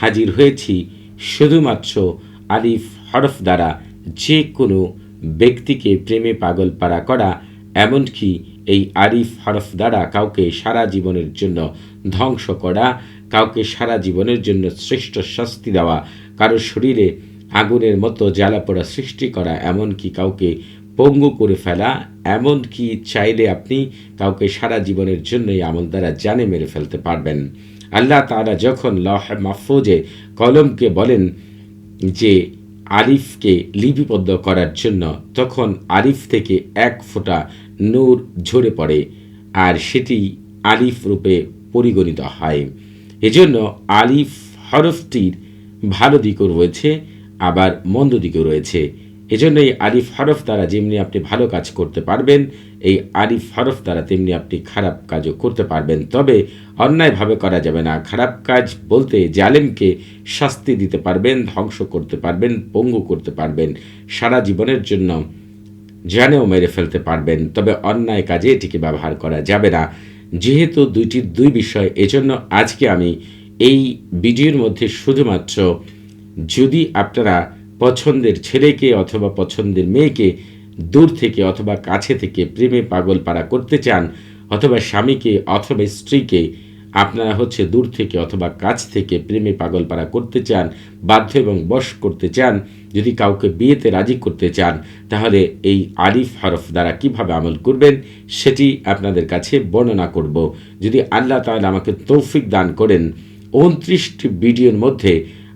হাজির হয়েছি শুধুমাত্র আলিফ হরফ দ্বারা যে কোনো ব্যক্তিকে প্রেমে পাগল পারা করা, এমনকি এই আরিফ হরফ দ্বারা কাউকে সারা জীবনের জন্য ধ্বংস করা, কাউকে সারা জীবনের জন্য শ্রেষ্ঠ শাস্তি দেওয়া, কারও শরীরে আগুনের মতো জ্বালা পোড়া সৃষ্টি করা, এমনকি কাউকে পঙ্গু করে ফেলা এমনকি চাইলে আপনি কাউকে সারা জীবনের জন্য এই আমল দ্বারা জানে মেরে ফেলতে পারবেন। আল্লাহ তারা যখন লহ মাহফুজে কলমকে বলেন যে, আরিফকে লিপিবদ্ধ করার জন্য, তখন আরিফ থেকে এক ফোঁটা নূর ঝরে পড়ে আর সেটি আলিফ রূপে পরিগণিত হয়। এজন্য আলিফ হরফটির ভালো দিকও রয়েছে, আবার মন্দ দিকও রয়েছে। এজন্য এই আরিফ হরফ দ্বারা যেমনি আপনি ভালো কাজ করতে পারবেন, এই আরিফ হরফ দ্বারা তেমনি আপনি খারাপ কাজও করতে পারবেন। তবে অন্যায়ভাবে করা যাবে না। খারাপ কাজ বলতে জালেমকে শাস্তি দিতে পারবেন, ধ্বংস করতে পারবেন, পঙ্গু করতে পারবেন। সারা জীবনের জন্য জানেও মেরে ফেলতে পারবেন। তবে অন্যায় কাজে এটিকে ব্যবহার করা যাবে না। যেহেতু দুইটি দুই বিষয়, এজন্য আজকে আমি এই ভিডিওর মধ্যে শুধুমাত্র যদি আপনারা পছন্দের ছেলেকে অথবা পছন্দের মেয়েকে দূর থেকে অথবা কাছে থেকে প্রেমে পাগল পাড়া করতে চান অথবা স্বামীকে অথবা স্ত্রীকে আপনারা হচ্ছে দূর থেকে অথবা কাছ থেকে প্রেমে পাগল পাড়া করতে চান, বাধ্য এবং বশ করতে চান, যদি কাউকে বিয়েতে রাজি করতে চান, তাহলে এই আরিফ হরফ দ্বারা কীভাবে আমল করবেন সেটি আপনাদের কাছে বর্ণনা করব। যদি আল্লাহ তাহলে আমাকে তৌফিক দান করেন, উনত্রিশটি ভিডিওর মধ্যে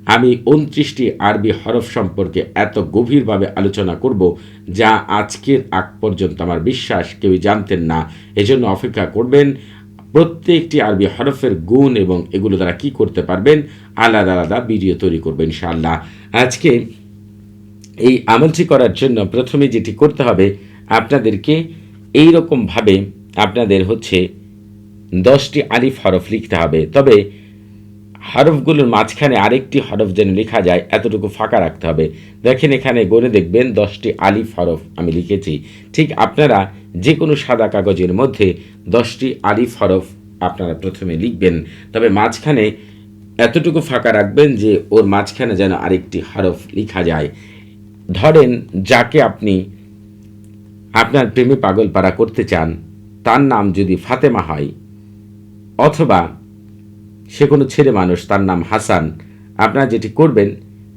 আমি উনত্রিশটি আরবি হরফ সম্পর্কে এত গভীরভাবে আলোচনা করব যা আজকের আগ পর্যন্ত আমার বিশ্বাস কেউই জানতেন না। এজন্য অপেক্ষা করবেন, প্রত্যেকটি আরবি হরফের গুণ এবং এগুলো দ্বারা কি করতে পারবেন, আলাদা আলাদা ভিডিও তৈরি করবেন ইনশাআল্লাহ। আজকে এই আমলটি করার জন্য প্রথমে যেটি করতে হবে, আপনাদেরকে এই রকমভাবে আপনাদের হচ্ছে দশটি আলিফ হরফ লিখতে হবে। তবে হরফগুলোর মাঝখানে আরেকটি হরফ যেন লেখা যায়, এতটুকু ফাঁকা রাখতে হবে। দেখেন এখানে গড়ে দেখবেন দশটি আলিফ হরফ আমি লিখেছি। ঠিক আপনারা যে কোনো সাদা কাগজের মধ্যে দশটি আলিফ হরফ আপনারা প্রথমে লিখবেন। তবে মাঝখানে এতটুকু ফাঁকা রাখবেন যে ওর মাঝখানে যেন আরেকটি হরফ লেখা যায়। ধরেন যাকে আপনি আপনার প্রেমে পাগল পাড়া করতে চান, তার নাম যদি ফাতেমা হয়, অথবা সে কোনো ছেলে মানুষ, তার নাম হাসান। আপনারা যেটি করবেন,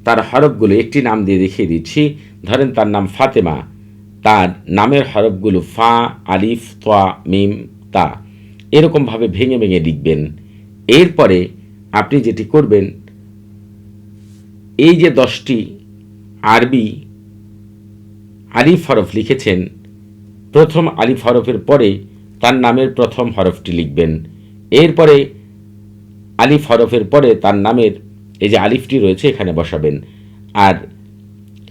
তার হরফগুলো একটি নাম দিয়ে দেখিয়ে দিচ্ছি। ধরেন তার নাম ফাতেমা। তার নামের হরফগুলো ফা, আলিফ তোয়া মিম, তা। এরকমভাবে ভেঙে ভেঙে লিখবেন। এরপরে আপনি যেটি করবেন, এই যে দশটি আরবি আলিফ হরফ লিখেছেন, প্রথম আলিফ হরফের পরে তার নামের প্রথম হরফটি লিখবেন। এরপরে আলিফ হরফের পরে তার নামের এই যে আলিফটি রয়েছে, এখানে বসাবেন। আর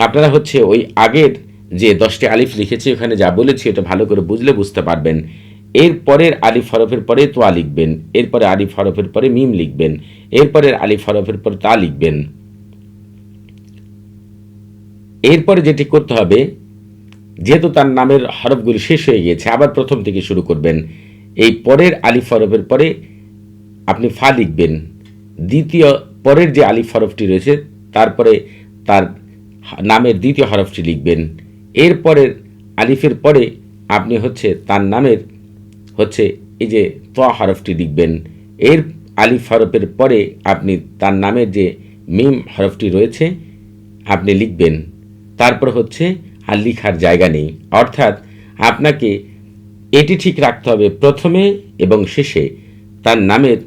আপনারা হচ্ছে ওই আগের যে দশটি আলিফ লিখেছি, ওখানে যা বলেছি, এটা ভালো করে বুঝলে বুঝতে পারবেন। এর পরের আলিফ হরফের পরে তোয়া লিখবেন এরপরে আলিফ হরফের পরে মিম লিখবেন এরপরের আলিফ হরফের পরে তা লিখবেন। এরপরে যেটি করতে হবে, যেহেতু তার নামের হরফগুলি শেষ হয়ে গিয়েছে, আবার প্রথম থেকে শুরু করবেন। এই পরের আলিফ হরফের পরে আপনি ফা লিখবেন। দ্বিতীয় পরের যে আলিফ হরফটি রয়েছে, তারপরে তার নামের দ্বিতীয় হরফটি লিখবেন। এরপরের আলিফের পরে আপনি হচ্ছে তার নামের হচ্ছে এই যে ত হরফটি লিখবেন। এর আলিফ হরফের পরে আপনি তার নামের যে মিম হরফটি রয়েছে, আপনি লিখবেন। তারপর হচ্ছে আর লিখার জায়গা নেই। অর্থাৎ আপনাকে এটি ঠিক রাখতে হবে প্রথমে এবং শেষে তার নামের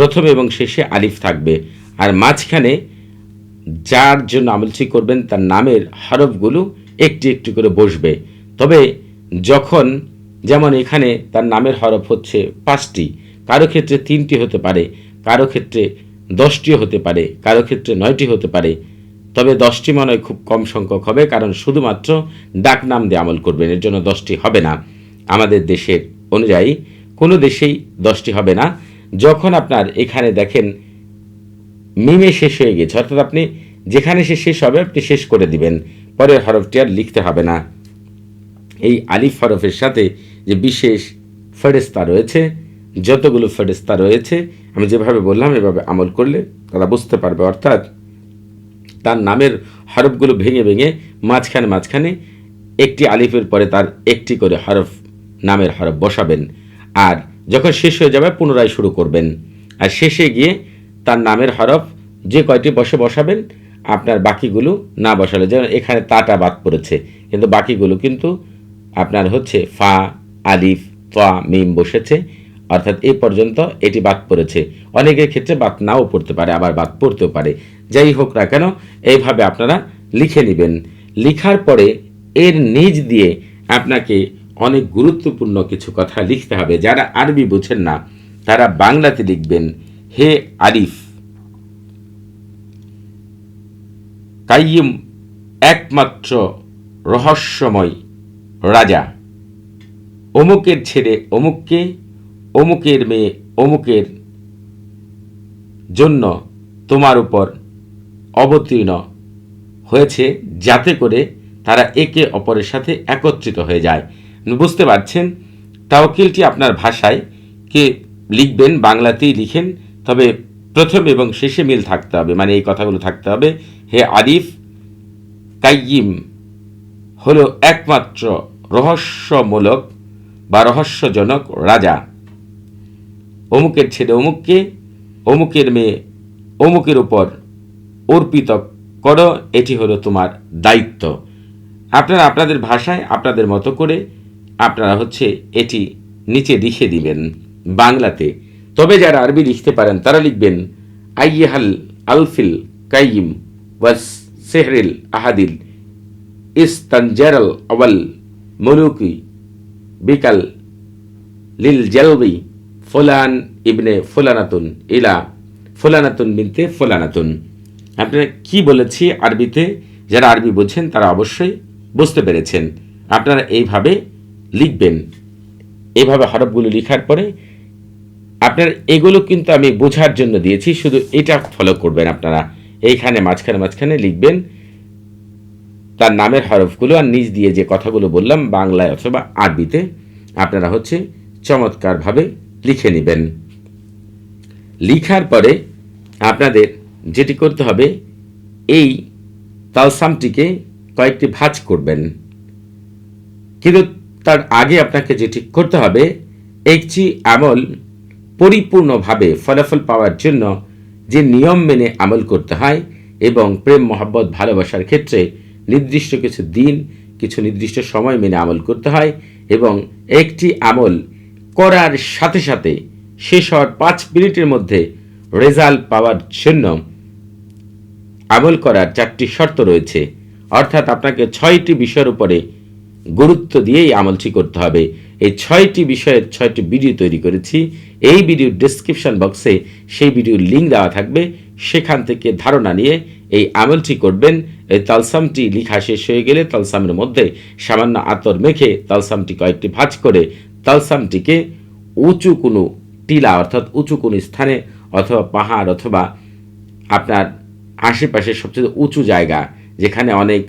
প্রথমে এবং শেষে আলিফ থাকবে। আর মাঝখানে যার জন্য আমলটি করবেন, তার নামের হরফগুলো একটি একটি করে বসবে। তবে যখন, যেমন এখানে তার নামের হরফ হচ্ছে পাঁচটি, কারও ক্ষেত্রে তিনটি হতে পারে, কারও ক্ষেত্রে দশটিও হতে পারে, কারও ক্ষেত্রে নয়টি হতে পারে। তবে দশটি মনে হয় খুব কম সংখ্যক হবে, কারণ শুধুমাত্র ডাক নাম দিয়ে আমল করবেন, এর জন্য দশটি হবে না। আমাদের দেশের অনুযায়ী কোনো দেশেই দশটি হবে না। যখন আপনার এখানে দেখেন মিমে শেষ হয়ে গেছে, অর্থাৎ আপনি যেখানে সে শেষ হবে, আপনি শেষ করে দিবেন। পরের হরফটি আর লিখতে হবে না। এই আলিফ হরফের সাথে যে বিশেষ ফেরেস্তা রয়েছে, যতগুলো ফেরেস্তা রয়েছে, আমি যেভাবে বললাম, এভাবে আমল করলে তারা বুঝতে পারবে। অর্থাৎ তার নামের হরফগুলো ভেঙে ভেঙে মাঝখানে মাঝখানে একটি আলিফের পরে তার একটি করে হরফ, নামের হরফ বসাবেন। আর যখন শেষ হয়ে যাবে, পুনরায় শুরু করবেন। আর শেষে গিয়ে তার নামের হরফ, যে কয়টি বসে বসাবেন, আপনার বাকিগুলো না বসালে, যেমন এখানে তাটা বাদ পড়েছে, কিন্তু বাকিগুলো কিন্তু আপনার হচ্ছে ফা, আলিফ ফা মিম বসেছে, অর্থাৎ এ পর্যন্ত এটি বাদ পড়েছে। অনেকের ক্ষেত্রে বাদ নাও পড়তে পারে, আবার বাদ পড়তেও পারে। যাই হোক না কেন, এইভাবে আপনারা লিখে নেবেন। লিখার পরে এর নিজ দিয়ে আপনাকে অনেক গুরুত্বপূর্ণ কিছু কথা লিখতে হবে যারা আরবি বোঝেন না। তারা বাংলাতে লিখবেন, হে আরিফ। কাইয়ুম একমাত্র রহস্যময় রাজা। অমুকের ছেড়ে অমুককে, অমুকের মেয়ে অমুকের জন্য তোমার উপর অবতীর্ণ হয়েছে, যাতে করে তারা একে অপরের সাথে একত্রিত হয়ে যায়। বুঝতে পারছেন? তাওকিলটি আপনার ভাষায় কে লিখবেন, বাংলাতেই লিখেন, তবে প্রথম এবং শেষে মিল থাকতে হবে মানে এই কথাগুলো থাকতে হবে। হে আরিফ, কাইয়িম হলো একমাত্র রহস্যমূলক বা রহস্যজনক রাজা। অমুকের ছেলে অমুককে, অমুকের মেয়ে অমুকের উপর অর্পিত করো, এটি হলো তোমার দায়িত্ব। আপনারা আপনাদের ভাষায়, আপনাদের মতো করে আপনারা হচ্ছে এটি নিচে লিখে দিবেন বাংলাতে। তবে যারা আরবি লিখতে পারেন, তারা লিখবেন আইয়াহাল আলফিল কাইম ওয়াস সেহরিল আহাদিল ইস্তানজারাল আওয়াল মুলুকি বিকাল লিল জালবি ফুলান ইবনে ফুলানাতুন ইলা ফুলানাতুন বিনতে ফুলানাতুন। আপনারা কি বলেছি আরবিতে? যারা আরবি বোঝেন, তারা অবশ্যই বুঝতে পেরেছেন। আপনারা এইভাবে লিখবেন। এভাবে হরফগুলো লেখার পরে আপনার এগুলো কিন্তু আমি বোঝার জন্য দিয়েছি, শুধু এটা ফলো করবেন আপনারা। এইখানে মাঝখানে মাঝখানে লিখবেন তার নামের হরফগুলো আর নিজ দিয়ে যে কথাগুলো বললাম, বাংলায় অথবা আরবিতে, আপনারা হচ্ছে চমৎকারভাবে লিখে নেবেন। লিখার পরে আপনাদের যেটি করতে হবে, এই তালসামটিকে কয়েকটি ভাঁজ করবেন। কিন্তু তার আগে আপনাকে যেটি করতে হবে, একটি আমল পরিপূর্ণভাবে ফলাফল পাওয়ার জন্য যে নিয়ম মেনে আমল করতে হয় এবং প্রেম, মহাব্বত, ভালোবাসার ক্ষেত্রে নির্দিষ্ট কিছু দিন, কিছু নির্দিষ্ট সময় মেনে আমল করতে হয় এবং একটি আমল করার সাথে সাথে শেষ হওয়ার পাঁচ মিনিটের মধ্যে রেজাল্ট পাওয়ার জন্য আমল করার চারটি শর্ত রয়েছে। অর্থাৎ আপনাকে ছয়টি বিষয়ের উপরে গুরুত্ব দিয়েই আমলটি করতে হবে। এই ছয়টি বিষয়ের ছয়টি ভিডিও তৈরি করেছি। এই ভিডিওর ডিসক্রিপশন বক্সে সেই ভিডিওর লিঙ্ক দেওয়া থাকবে। সেখান থেকে ধারণা নিয়ে এই আমলটি করবেন। এই তালসামটি লিখা শেষ হয়ে গেলে তালসামের মধ্যে সামান্য আতর মেখে তালসামটি কয়েকটি ভাঁজ করে তালসামটিকে উঁচু কোনো টিলা অর্থাৎ উঁচু কোনো স্থানে অথবা পাহাড় অথবা আপনার আশেপাশে সবচেয়ে উঁচু জায়গা যেখানে অনেক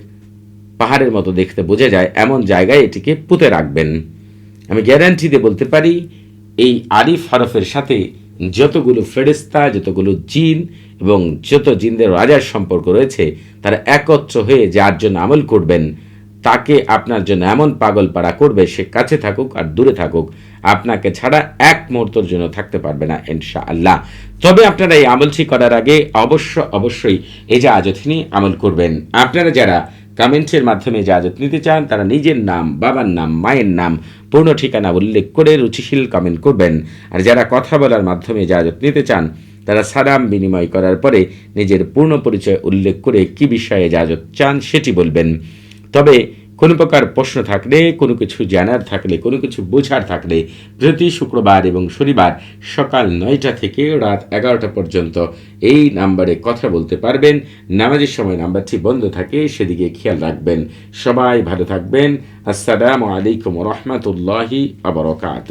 পাহাড়ের মতো দেখতে বোঝা যায়, এমন জায়গায় এটিকে পুঁতে রাখবেন। আমি গ্যারান্টি দিয়ে বলতে পারি, এই আরিফ হরফের সাথে যতগুলো ফেরেস্তা যতগুলো জিন এবং যত জিনদের রাজার সম্পর্ক রয়েছে, তারা একত্র হয়ে যার জন্য আমল করবেন, তাকে আপনার জন্য এমন পাগল পাড়া করবে, সে কাছে থাকুক আর দূরে থাকুক। আপনাকে ছাড়া এক মুহূর্তের জন্য থাকতে পারবে না ইনশা আল্লাহ তবে আপনারা এই আমলটি করার আগে অবশ্য অবশ্যই এই যে আজথিনী আমল করবেন। আপনারা যারা কমেন্টের মাধ্যমে জাহাজত নিতে চান, তারা নিজের নাম, বাবার নাম, মায়ের নাম, পূর্ণ ঠিকানা উল্লেখ করে রুচিশীল কমেন্ট করবেন। আর যারা কথা বলার মাধ্যমে জাহাজত নিতে চান, তারা সালাম বিনিময় করার পরে নিজের পূর্ণ পরিচয় উল্লেখ করে কি বিষয়ে যা চান সেটি বলবেন। তবে কোনো প্রকার প্রশ্ন থাকলে, কোনো কিছু জানার থাকলে, কোনো কিছু বোঝার থাকলে, প্রতি শুক্রবার এবং শনিবার সকাল নয়টা থেকে রাত এগারোটা পর্যন্ত এই নাম্বারে কথা বলতে পারবেন। নামাজের সময় নাম্বারটি বন্ধ থাকে, সেদিকে খেয়াল রাখবেন। সবাই ভালো থাকবেন। আসসালামু আলাইকুম রহমতুল্লাহি আবরকাত